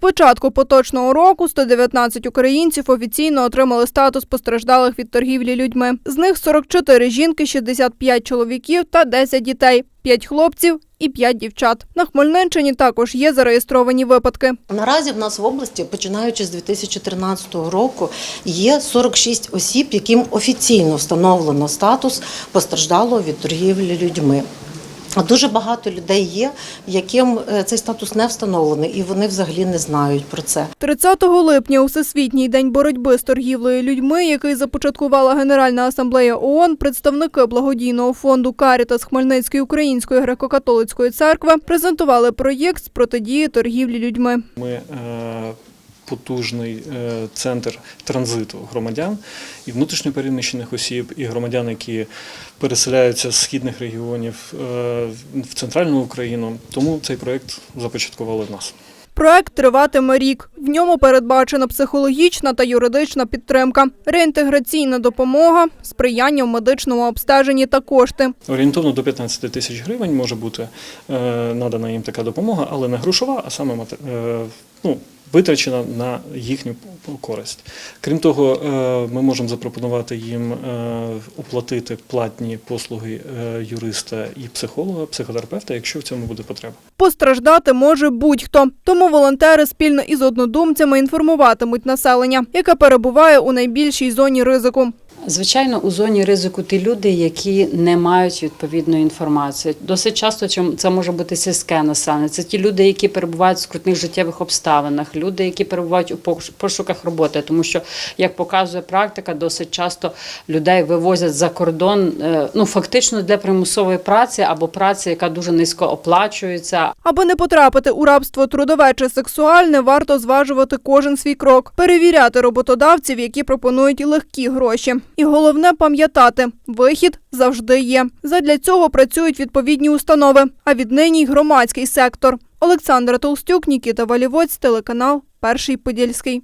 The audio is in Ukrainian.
початку поточного року 119 українців офіційно отримали статус постраждалих від торгівлі людьми. З них 44 жінки, 65 чоловіків та 10 дітей, 5 хлопців і 5 дівчат. На Хмельниччині також є зареєстровані випадки. Наразі в нас в області, починаючи з 2013 року, є 46 осіб, яким офіційно встановлено статус постраждалого від торгівлі людьми. А Дуже багато людей є, яким е, цей статус не встановлений, і вони взагалі не знають про це. 30 липня у Всесвітній день боротьби з торгівлею людьми, який започаткувала Генеральна асамблея ООН, представники благодійного фонду Карітас Хмельницької української греко-католицької церкви презентували проєкт з протидії торгівлі людьми. Ми е, потужний е, центр транзиту громадян і внутрішньопереміщених осіб, і громадян, які переселяються з східних регіонів е, в центральну Україну. Тому цей проєкт започаткували в нас. Проект триватиме рік. В ньому передбачена психологічна та юридична підтримка, реінтеграційна допомога, сприяння в медичному обстеженні та кошти. Орієнтовно до 15 тисяч гривень може бути е, надана їм така допомога, але не грошова, а саме ну, витрачена на їхню користь. Крім того, е, ми можемо запропонувати їм е, оплатити платні послуги е, юриста і психолога, психотерапевта, якщо в цьому буде потреба. Постраждати може будь-хто. Тому волонтери спільно із однодумцями інформуватимуть населення, яке перебуває у найбільшій зоні ризику. Звичайно, у зоні ризику ті люди, які не мають відповідної інформації. Досить часто це може бути сільське населення. Це ті люди, які перебувають в скрутних життєвих обставинах, люди, які перебувають у пош- пошуках роботи. Тому що, як показує практика, досить часто людей вивозять за кордон, е, ну фактично для примусової праці або праці, яка дуже низько оплачується, Аби не потрапити у рабство трудове чи сексуальне, варто зважувати кожен свій крок, перевіряти роботодавців, які пропонують легкі гроші. І головне пам'ятати, вихід завжди є. Задля цього працюють відповідні установи, а віднині й громадський сектор. Олександра Толстюк, Нікіта Валівоць, телеканал Перший Подільський.